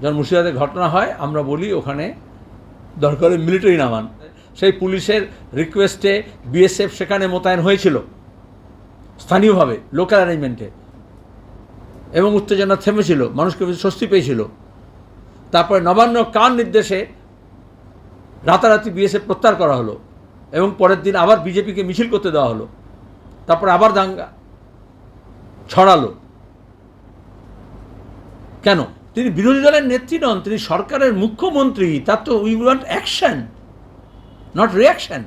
যখন মুর্শিদাবাদে ঘটনা হয়, আমরা বলি ওখানে দরকারে মিলিটারি নামান। সেই পুলিশের রিকোয়েস্টে বিএসএফ সেখানে মোতায়েন হয়েছিল, স্থানীয়ভাবে লোকাল অ্যারেঞ্জমেন্টে এবং উত্তেজনা থেমেছিল, মানুষকে স্বস্তি পেয়েছিল। তারপরে নবান্ন কার নির্দেশে রাতারাতি বিএসএফ প্রত্যাহার করা হলো, এবং পরের দিন আবার বিজেপিকে মিছিল করতে দেওয়া হলো। তারপরে আবার দাঙ্গা ছড়ালো। কেন? তিনি বিরোধী দলের নেত্রী নন, তিনি সরকারের মুখ্যমন্ত্রী। তার তো we want action not reaction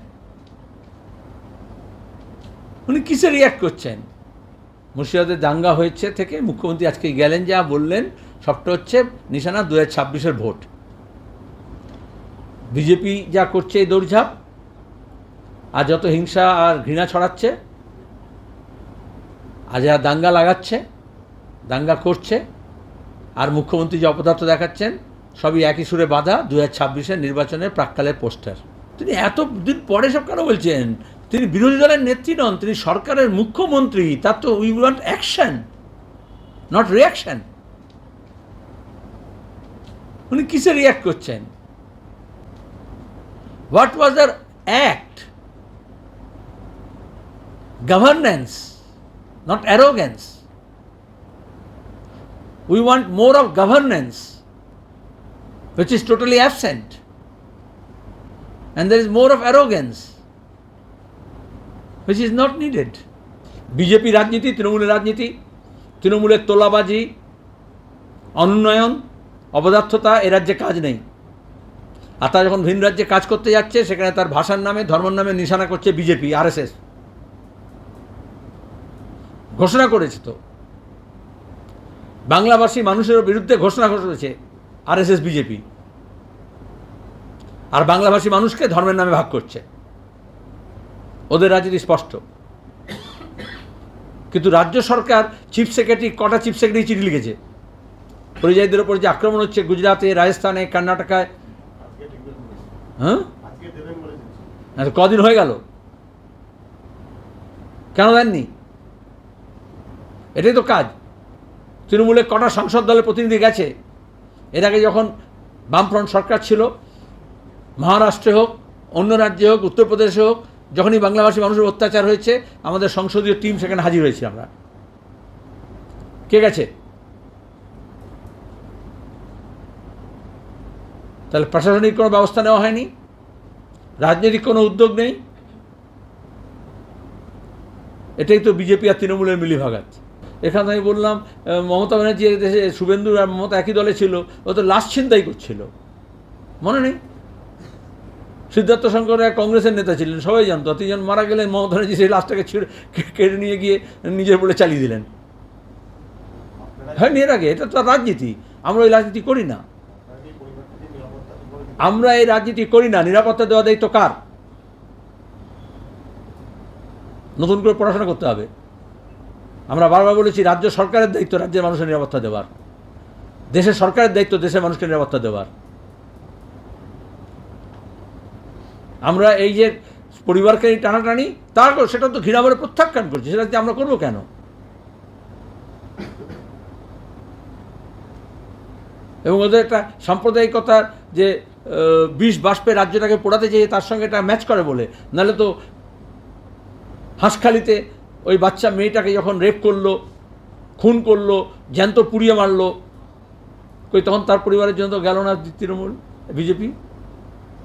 উনি কিসে রিয়াক্ট করছেন? মুর্শিদাবাদে দাঙ্গা হয়েছে থেকে মুখ্যমন্ত্রী আজকে গেলেন, যা বললেন, সবটা হচ্ছে নিশানা দু হাজার ভোট। বিজেপি যা করছে এই দৌড়ঝাঁপ, আর যত হিংসা আর ঘৃণা ছড়াচ্ছে, আর যারা দাঙ্গা লাগাচ্ছে, দাঙ্গা করছে আর মুখ্যমন্ত্রী যে অপদার্থ দেখাচ্ছেন, সবই একই সুরে বাধা দু হাজার নির্বাচনের প্রাককালের পোস্টার। তিনি এত দিন পরে সব কেন বলছেন, তিনি বিরোধী দলের নেত্রী নন, তিনি সরকারের মুখ্যমন্ত্রী, তার তো we want action not reaction উনি কিসে রিয়াক্ট করছেন? What was there act governance not arrogance we want more of governance, which is totally absent. And there is more of arrogance, which is not needed. BJP রাজনীতি তৃণমূলের রাজনীতি তৃণমূলের তোলাবাজি অনুন্নয়ন অপদার্থতা এ রাজ্যে কাজ নেই আর তারা যখন ভিন রাজ্যে কাজ করতে যাচ্ছে সেখানে তার ভাষার নামে ধর্মের নামে নিশানা করছে বিজেপি আরএসএস ঘোষণা করেছে তো বাংলাভাষী মানুষের বিরুদ্ধে ঘোষণা করেছে আরএসএস বিজেপি। আর বাংলাভাষী মানুষকে ধর্মের নামে ভাগ করছে। ওদের রাজনীতি স্পষ্ট। কিন্তু রাজ্য সরকার চিফ সেক্রেটারি কটা চিফ সেক্রেটারি চিঠি লিখেছে? পরিযায়ীদের ওপর যে আক্রমণ হচ্ছে গুজরাটে রাজস্থানে কর্ণাটকায়। হ্যাঁ? আচ্ছা, কদিন হয়ে গেল? কেন দেননি? এটাই তো কাজ। তৃণমূলের কটা সংসদ দলের প্রতিনিধি গেছে। এর আগে যখন বামফ্রন্ট সরকার ছিল, মহারাষ্ট্রে হোক, অন্য রাজ্যে হোক, উত্তরপ্রদেশে হোক, যখনই বাংলাভাষী মানুষের অত্যাচার হয়েছে, আমাদের সংসদীয় টিম সেখানে হাজির হয়েছি আমরা। কে গেছে? তাহলে প্রশাসনিক কোনো ব্যবস্থা নেওয়া হয়নি? রাজনৈতিক কোনো উদ্যোগ নেই? এটাই তো বিজেপি আর তৃণমূলের মিলিভাগাত। এখানে আমি বললাম মমতা ব্যানার্জি দেশে শুভেন্দু আর মমতা একই দলে ছিল, ও তো লাশ ছিনতাই করছিল। মনে নেই? সিদ্ধার্থ শঙ্কর এক কংগ্রেসের নেতা ছিলেন, সবাই জানতো। তিনজন মারা গেলেন মমতা ব্যানার্জি সেই লাশটাকে ছিঁড়ে কেড়ে নিয়ে গিয়ে নিজের বলে চালিয়ে দিলেন। হ্যাঁ নিয়ে রাখে এটা তো রাজনীতি। আমরা ওই রাজনীতি করি না। আমরা এই রাজনীতি করি না। নিরাপত্তা দেওয়া দায়িত্ব কার? নতুন করে পড়াশোনা করতে হবে। আমরা বারবার বলেছি, রাজ্য সরকারের দায়িত্ব রাজ্যের মানুষের নিরাপত্তা দেওয়ার। দেশের সরকারের দায়িত্ব দেশের মানুষকে নিরাপত্তা দেওয়ার। আমরা এই যে পরিবারকে টানাটানি তার সেটা তো ঘৃণাভরে প্রত্যাখ্যান করছি, সেটা আমরা করব কেন? এবং ওদের একটা সাম্প্রদায়িকতার যে বিষ বাষ্পে রাজ্যটাকে পোড়াতে চেয়ে তার সঙ্গে এটা ম্যাচ করে বলে, নাহলে তো হাঁসখালিতে ওই বাচ্চা মেয়েটাকে যখন রেপ করল, খুন করল, জ্যান্ত পুড়িয়ে মারলো, কই তখন তার পরিবারের জন্য তো গেল না তৃণমূল, বিজেপি?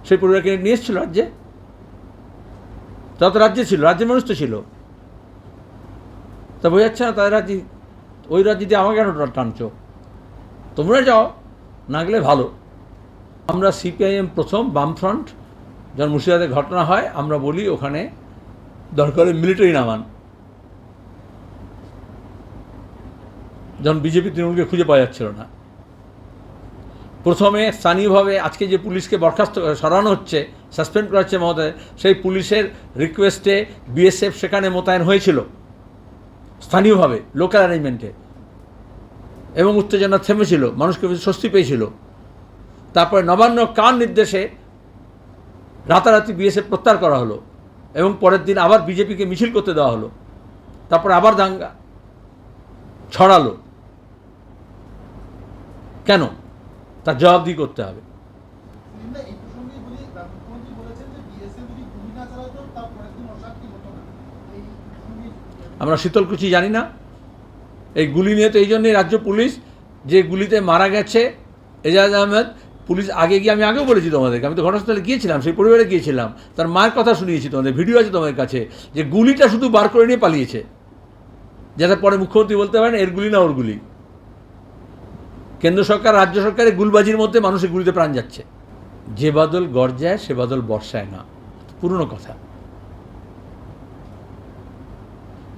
সেই পরিবারকে নিয়ে এসেছিল রাজ্যে? তারা তো রাজ্যে ছিল, রাজ্যের মানুষ তো ছিল। তা বোঝাচ্ছে না তাদের রাজ্যে, ওই রাজ্যে দিয়ে আমাকে কেন টানছ? তোমরা যাও, না গেলে ভালো। আমরা সিপিআইএম প্রথম বামফ্রন্ট, যখন মুর্শিদাবাদে ঘটনা হয়, আমরা বলি ওখানে দরকারে মিলিটারি নামান। যখন বিজেপি তৃণমূলকে খুঁজে পাওয়া যাচ্ছিল না। প্রথমে স্থানীয়ভাবে আজকে যে পুলিশকে বরখাস্ত, সরানো হচ্ছে, সাসপেন্ড করা হচ্ছে মহোদয়, সেই পুলিশের রিকোয়েস্টে বিএসএফ সেখানে মোতায়েন হয়েছিল, স্থানীয়ভাবে, লোকাল অ্যারেঞ্জমেন্টে। এবং উত্তেজনা থেমেছিল, মানুষকে স্বস্তি পেয়েছিল। তারপরে নবান্ন কার নির্দেশে রাতারাতি বিএসএফ প্রত্যাহার করা হলো এবং পরের দিন আবার বিজেপিকে মিছিল করতে দেওয়া হলো। তারপরে আবার দাঙ্গা ছড়ালো। কেন? তার জবাবদিহি করতে হবে। আমরা শীতলকুচি জানি না। এই গুলি নিয়ে তো এই জন্যই রাজ্য পুলিশ যে গুলিতে মারা গেছে এজাজ আহমেদ পুলিশ আগে গিয়ে আমি আগেও বলেছি তোমাদেরকে আমি তো ঘটনাস্থলে গিয়েছিলাম সেই পরিবারে গিয়েছিলাম তার মায়ের কথা শুনিয়েছি তোমাদের ভিডিও আছে তোমাদের কাছে যে গুলিটা শুধু বার করে নিয়ে পালিয়েছে। যাতে পরে মুখ্যমন্ত্রী বলতে পারেন এর গুলি না ওর গুলি। কেন্দ্র সরকার, রাজ্য সরকারের গুলবাজির মধ্যে মানুষের গুলিতে প্রাণ যাচ্ছে। যে বাদল গর্জায়, সে বাদল বর্ষায় না। পুরনো কথা।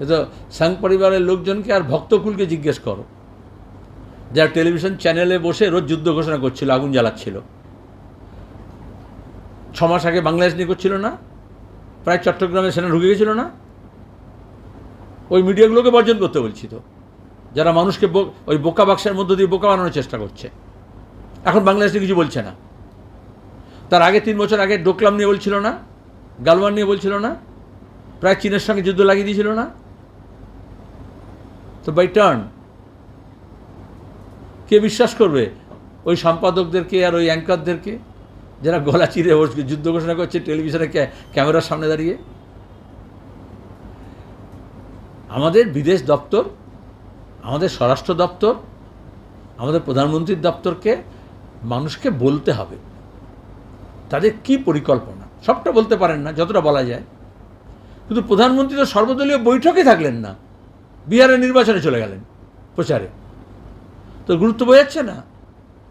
তো সাং পরিবারের লোকজনকে আর ভক্তকুলকে জিজ্ঞেস করো। যারা টেলিভিশন চ্যানেলে বসে রোজ যুদ্ধ ঘোষণা করছিল, আগুন জ্বালাচ্ছিল। ছ মাস আগে বাংলাদেশ নিয়ে করছিল না? প্রায় চট্টগ্রামে সেনা ঢুকে গেছিল না? ওই মিডিয়াগুলোকে বর্জন করতে বলছি তো। যারা মানুষকে ওই বোকা বাক্সের মধ্য দিয়ে বোকা বানানোর চেষ্টা করছে। এখন বাংলাদেশ কিছু বলছে না। তার আগে তিন বছর আগে ডোকলাম নিয়ে বলছিল না, গালওয়ান নিয়ে বলছিল না, প্রায় চীনের সঙ্গে যুদ্ধ লাগিয়ে দিয়েছিল না। তো বাই টার্ন কে বিশ্বাস করবে? ওই সম্পাদকদেরকে আর ওই অ্যাঙ্কারদেরকে যারা গলা চিরে ওর যুদ্ধ ঘোষণা করছে টেলিভিশনে ক্যামেরার সামনে দাঁড়িয়ে? আমাদের বিদেশ দপ্তর আমাদের স্বরাষ্ট্র দপ্তর, আমাদের প্রধানমন্ত্রীর দপ্তরকে মানুষকে বলতে হবে। তাদের কি পরিকল্পনা? সবটা বলতে পারেন না, যতটা বলা যায়। কিন্তু প্রধানমন্ত্রী তো সর্বদলীয় বৈঠকে থাকলেন না। বিহারের নির্বাচনে চলে গেলেন প্রচারে। তো গুরুত্ব বোঝাচ্ছে না?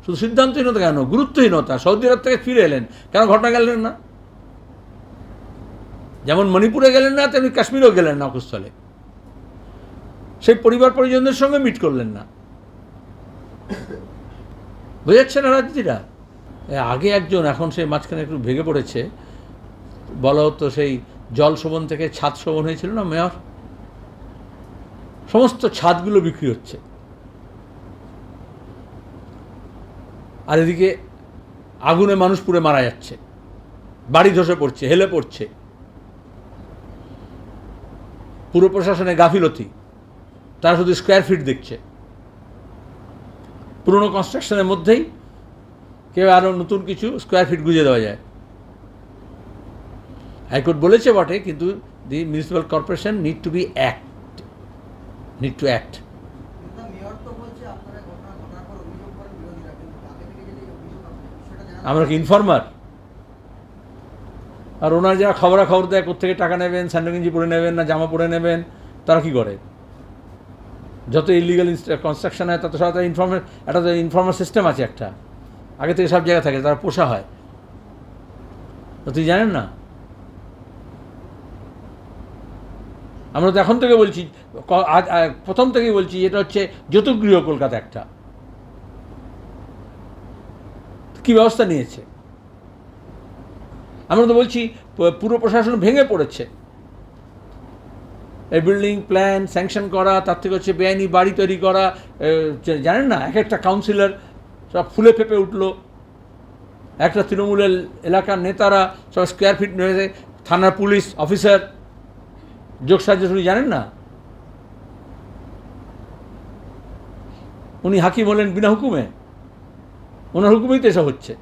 শুধু সিদ্ধান্তহীনতা কেন? গুরুত্বহীনতা। সৌদি আরব থেকে ফিরে এলেন। কেন ঘটনা গেলেন না? যেমন মণিপুরে গেলেন না, তেমনি কাশ্মীরেও গেলেন না অকুস্থলে। পরিবার পরিজনদের সঙ্গে মিট করলেন না। বোঝাচ্ছে না রাজনীতিরা আগে একজন, এখন সেই মাঝখানে একটু ভেঙে পড়েছে। বলা হতো সেই জল শোভন থেকে ছাদ শোভন হয়েছিল না, মেয়র? সমস্ত ছাদগুলো বিক্রি হচ্ছে। আর এদিকে আগুনে মানুষ পুড়ে মারা যাচ্ছে। বাড়ি ধসে পড়ছে, হেলে পড়ছে। পুরো প্রশাসনে গাফিলতি। তারা শুধু স্কোয়ার ফিট দেখছে। পুরনো কনস্ট্রাকশনের মধ্যেই কেউ আরও নতুন কিছু স্কোয়ার ফিট গুঁজে দেওয়া যায়। হাইকোর্ট বলেছে বটে কিন্তু the municipal corporation need to be act need to act আমরা কি ইনফর্মার আর ওনার যারা খবরাখবর দেয় কোথেকে টাকা নেবেন স্যান্ডো গেঞ্জি পরে নেবেন না জামা পরে নেবেন তারা কি করে? যত ইলিগাল কনস্ট্রাকশন হয়, তত সব ইনফর্মার একটা তো ইনফর্মার সিস্টেম আছে একটা। আগে থেকে সব জায়গায় থাকে, তারা পোষা হয়। তো তুই জানেন না? আমরা তো এখন থেকে বলছি আজ প্রথম থেকেই বলছি, এটা হচ্ছে জ্যোতিগৃহ কলকাতা একটা। কি ব্যবস্থা নিয়েছে? আমরা তো বলছি পুরো প্রশাসন ভেঙে পড়েছে। বিল্ডিং প্ল্যান স্যাংশন করা, তার থেকে হচ্ছে বেআইনি বাড়ি তৈরি করা জানেন না, এক একটা কাউন্সিলর সব ফুলে ফেপে উঠল। একটা তৃণমূলের এলাকার নেতারা সব স্কোয়ার ফিট রয়েছে থানার পুলিশ অফিসার যোগ সাহায্য শুরু জানেন না? উনি হাকিম হলেন বিনা হুকুমে। ওনার হুকুমেই তো এসব হচ্ছে।